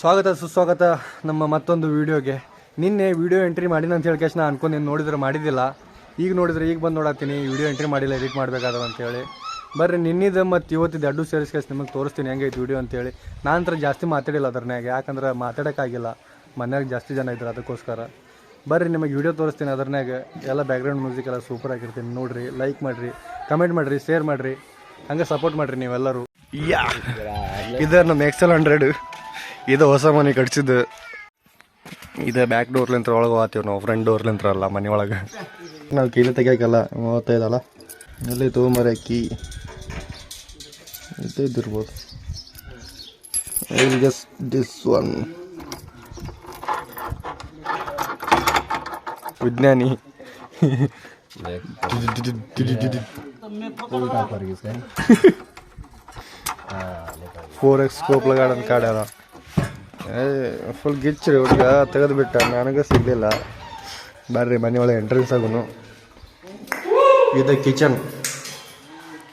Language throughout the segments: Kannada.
ಸ್ವಾಗತ ಸುಸ್ವಾಗತ ನಮ್ಮ ಮತ್ತೊಂದು ವಿಡಿಯೋಗೆ. ನಿನ್ನೆ ವಿಡಿಯೋ ಎಂಟ್ರಿ ಮಾಡಿನ ಅಂತ ಹೇಳಿ ನಾ ಅನ್ಕೊಂಡು ನೋಡಿದ್ರೆ ಮಾಡಿದ್ದಿಲ್ಲ. ಈಗ ನೋಡಿದ್ರೆ ಈಗ ಬಂದು ನೋಡತ್ತೀನಿ ವಿಡಿಯೋ ಎಂಟ್ರಿ ಮಾಡಿಲ್ಲ ಎಡಿಟ್ ಮಾಡಬೇಕಾದವ ಅಂತೇಳಿ ಬರ್ರಿ ನಿನ್ನಿದ ಮತ್ತು ಇವತ್ತಿದ್ದು ಎರಡು ಸೇರಿಸ್ಕೇಸ್ ನಿಮಗೆ ತೋರಿಸ್ತೀನಿ ಹೆಂಗೈತೆ ವಿಡಿಯೋ ಅಂತೇಳಿ ನಾನು ಜಾಸ್ತಿ ಮಾತಾಡಿಲ್ಲ ಅದ್ರನ್ಯಾಗ ಯಾಕಂದ್ರೆ ಮಾತಾಡೋಕ್ಕಾಗಿಲ್ಲ. ಮನ್ಯಾಗ ಜಾಸ್ತಿ ಜನ ಇದ್ರು ಅದಕ್ಕೋಸ್ಕರ. ಬರ್ರಿ ನಿಮಗೆ ವಿಡಿಯೋ ತೋರಿಸ್ತೀನಿ ಅದ್ರನ್ಯಾಗ. ಎಲ್ಲ ಬ್ಯಾಕ್ಗ್ರೌಂಡ್ ಮ್ಯೂಸಿಕ್ ಎಲ್ಲ ಸೂಪರ್ ಆಗಿರ್ತೀನಿ ನೋಡಿರಿ ಲೈಕ್ ಮಾಡಿರಿ ಕಮೆಂಟ್ ಮಾಡಿರಿ ಶೇರ್ ಮಾಡಿರಿ ಹಂಗೆ ಸಪೋರ್ಟ್ ಮಾಡಿರಿ ನೀವೆಲ್ಲರೂ. ಯಾ! ಇದು ನಮ್ಮ ಎಕ್ಸೆಲ್ ಹಂಡ್ರೆಡ್ ಇದು ಹೊಸ ಮನೆ ಕಟ್ಸಿದ್ದು. ಇದು ಬ್ಯಾಕ್ ಡೋರ್ಲಿಂತ್ರ ಒಳಗೆ ಹೋಗ್ತೀವಿ ನಾವು ಫ್ರಂಟ್ ಡೋರ್ಲಿಂತ್ರ ಅಲ್ಲ ಮನೆ ಒಳಗೆ. ನಾವು ಕೀಲಿ ತೆಗಿಯೋಕ್ಕಲ್ಲ ಮೂವತ್ತೈದಲ್ಲ ಇಲ್ಲಿ ತೊಗೊಂಬರ ಕೀ ಇದು ಇದ್ದಿರ್ಬೋದು. ಜಸ್ಟ್ ದಿಸ್ ಒನ್ ವಿಜ್ಞಾನಿ. ಫೋರ್ ಎಕ್ಸ್ ಸ್ಕೋಪ್ ಗಾರ್ಡನ್ ಕಾಡ್ಯಾರ ಫುಲ್ ಗಿಚ್ಚ್ರಿ ಹುಡುಗ, ತೆಗೆದುಬಿಟ್ಟ. ನನಗೆ ಸಿಗಲಿಲ್ಲ. ಬರ್ರಿ ಒಳಗೆ ಎಂಟ್ರೆನ್ಸ್ ಆಗುನು. ಇದು ಕಿಚನ್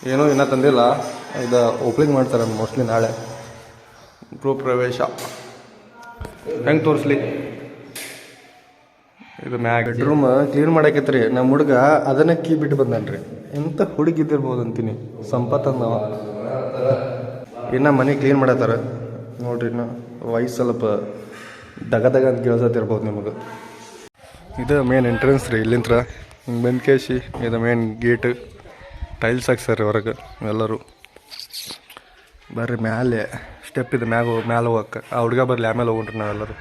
ಏನೂ ಇನ್ನೂ ತಂದಿಲ್ಲ. ಇದು ಓಪನಿಂಗ್ ಮಾಡ್ತಾರೆ ಮೋಸ್ಟ್ಲಿ ನಾಳೆ. ಗೃಹ ಪ್ರವೇಶ. ಹೆಂಗೆ ತೋರಿಸ್ಲಿ? ಇದು ಮ್ಯಾ ಬೆಡ್ರೂಮ್ ಕ್ಲೀನ್ ಮಾಡಾಕೈತ್ರಿ. ನಮ್ಮ ಹುಡುಗ ಅದನ್ನ ಕೀ ಬಿಟ್ಟು ಬಂದನ್ರಿ. ಎಂತ ಹುಡುಗಿದ್ದಿರ್ಬೋದು ಅಂತೀನಿ. ಸಂಪತ್ ಅಂದವ ಇನ್ನು ಮನೆ ಕ್ಲೀನ್ ಮಾಡತ್ತಾರ. ನೋಡ್ರಿ ನಾ ವಯಸ್ಸು ಸ್ವಲ್ಪ ದಗ ದಗ ಅಂತ ಕೇಳ್ಸತ್ತಿರ್ಬೋದು ನಿಮಗೆ. ಇದು ಮೇನ್ ಎಂಟ್ರೆನ್ಸ್ ರೀ ಇಲ್ಲಿಂತ್ರ. ಹಿಂಗೆ ಬಂದು ಕೇಸಿ ಇದು ಮೇನ್ ಗೇಟ್ ಟೈಲ್ಸ್ ಹಾಕ್ಸಾರ ಹೊರಗೆ ಎಲ್ಲರೂ. ಬರ್ರಿ ಮ್ಯಾಲೆ ಸ್ಟೆಪ್ ಇದೆ ಮ್ಯಾಗ ಮ್ಯಾಲೆ ಹೋಗಕ್ಕೆ. ಆ ಹುಡುಗ ಬರಲಿ ಆಮೇಲೆ ಹೋಗ್ರಿ ನಾವೆಲ್ಲರೂ.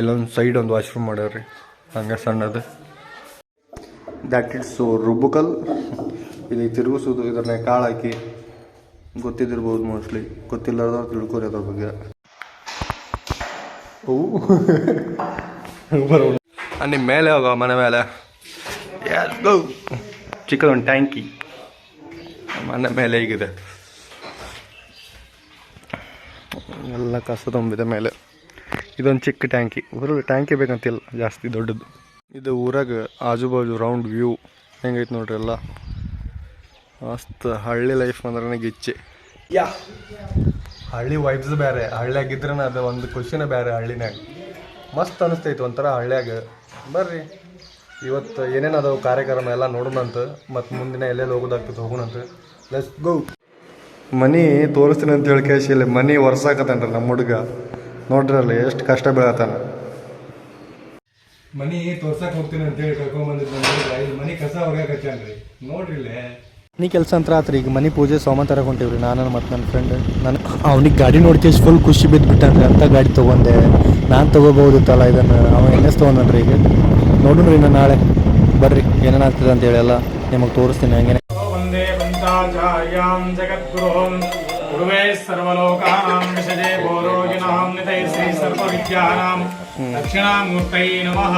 ಇಲ್ಲೊಂದು ಸೈಡ್ ಒಂದು ವಾಶ್ರೂಮ್ ಮಾಡ್ಯಾವ್ರಿ ಹಂಗೆ ಸಣ್ಣದು. ದ್ಯಾಟ್ ಇಟ್ಸ್ ರುಬ್ಬುಕಲ್ ಇಲ್ಲಿ ತಿರುಗಿಸೋದು ಇದನ್ನೇ ಕಾಳು ಹಾಕಿ ಗೊತ್ತಿದ್ದಿರ್ಬೋದು ಮೋಸ್ಟ್ಲಿ ಗೊತ್ತಿಲ್ಲದವ್ರು ತಿಳ್ಕೊರಿ ಅದ್ರ ಬಗ್ಗೆ. ನಿಮ್ಮ ಮೇಲೆ ಹೋಗೋ ಮನೆ ಮೇಲೆ. ಗೋ ಚಿಕ್ಕದ ಒಂದು ಟ್ಯಾಂಕಿ ಮನೆ ಮೇಲೆ ಹೀಗಿದೆ? ಎಲ್ಲ ಕಸ ತುಂಬಿದೆ ಮೇಲೆ. ಇದೊಂದು ಚಿಕ್ಕ ಟ್ಯಾಂಕಿ ಊರಲ್ಲಿ ಟ್ಯಾಂಕಿ ಬೇಕಂತಿಲ್ಲ. ಜಾಸ್ತಿ ದೊಡ್ಡದು. ಇದು ಊರಾಗ ಆಜು ಬಾಜು ರೌಂಡ್ ವ್ಯೂ ಹೆಂಗೈತೆ ನೋಡ್ರಿ ಎಲ್ಲ? ಮಸ್ತ್. ಹಳ್ಳಿ ಲೈಫ್ ಅಂದ್ರೆ ಗಿಚ್ಚಿ. ಯಾ. ಹಳ್ಳಿ ವೈಬ್ಸ್ ಬೇರೆ. ಹಳ್ಳಿಯಾಗಿದ್ರೆ ಅದು ಒಂದು ಖುಷಿನೇ ಬೇರೆ ಹಳ್ಳಿನಾಗ ಮಸ್ತ್ ಅನಿಸ್ತೈತಿ ಒಂಥರ ಹಳ್ಳಿಯಾಗ. ಬರ್ರಿ. ಇವತ್ತು ಏನೇನು ಅದಾವು ಕಾರ್ಯಕ್ರಮ ಎಲ್ಲ ನೋಡೋಣಂತ ಮತ್ತು ಮುಂದಿನ ಎಲ್ಲೆಲ್ಲಿ ಹೋಗೋದಾಗ್ತದೆ ಹೋಗೋಣಂತ. ಲೆಸ್ ಗೋ ಮನಿ ತೋರಿಸ್ತೀನಿ ಅಂತ ಹೇಳಿ ಕೇಶಿ ಇಲ್ಲಿ. ಮನಿ ಒರ್ಸಾಕತ್ತಾನ್ರಿ ನಮ್ಮ ಹುಡುಗ. ಅಲ್ಲಿ ಎಷ್ಟು ಕಷ್ಟ ಬೀಳತ್ತಾನ. ಮನಿ ತೋರ್ಸಕ್ ಹೋಗ್ತೀನಿ ಅಂತ ಹೇಳಿ ಕರ್ಕೊಂಡ್ ಬಂದಿದ್ದು ಇಲ್ಲಿ ಮನಿ ಕಸ ನೋಡ್ರಿ ಮನೆ ಕೆಲಸ ಅಂತ ಆತ್ರಿ ಈಗ ಮನೆ ಪೂಜೆ ಸೋಮ ತರಕ ಹೊಂಟಿವ್ರಿ. ನಾನು ಮತ್ತು ನನ್ನ ಫ್ರೆಂಡ್ ನಾನು ಅವ್ನಿಗೆ ಗಾಡಿ ನೋಡ್ಕೇಶ್ ಫುಲ್ ಖುಷಿ ಬಿದ್ದುಬಿಟ್ಟಾನ್ರಿ ಅಂತ ಗಾಡಿ ತೊಗೊಂಡೆ. ನಾನು ತೊಗೋಬಹುದಿತ್ತಲ್ಲ ಇದನ್ನು. ಅವ ಎನ್ ಎಸ್ ತೊಗೊಂಡ್ರಿ ಈಗ. ನೋಡೋಣ್ರಿ ನಾನು ನಾಳೆ. ಬರ್ರಿ ಏನೇನಾಗ್ತದೆ ಅಂತ ಹೇಳಿ ಎಲ್ಲ ನಿಮಗೆ ತೋರಿಸ್ತೀನಿ. ಹಂಗೇನೆ. ಒಂದೇ ಪಂಚಾಚಾರ್ಯಾಂ ಜಗದ್ಗುರುಂ ಗುರುವೇ ಸರ್ವಲೋಕಾನಾಂ ವಿಷಜೇ ಭೋರೋಗಿನಾಂ ನಿತೈ ಶ್ರೀ ಸರ್ವವಿದ್ಯಾನಾಂ ದಕ್ಷಿಣಾಮೂರ್ತೈ ನಮಃ.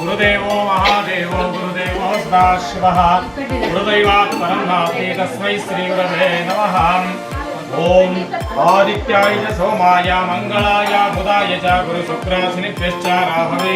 ಗುರುದೇವೋ सदाशिवः गुरुदैवात् परं नास्ति तस्मै श्रीगुरवे नमः ॐ आदित्याय च सोमाय मङ्गलाय बुधाय च गुरुशुक्राशनिभ्यश्च राहवे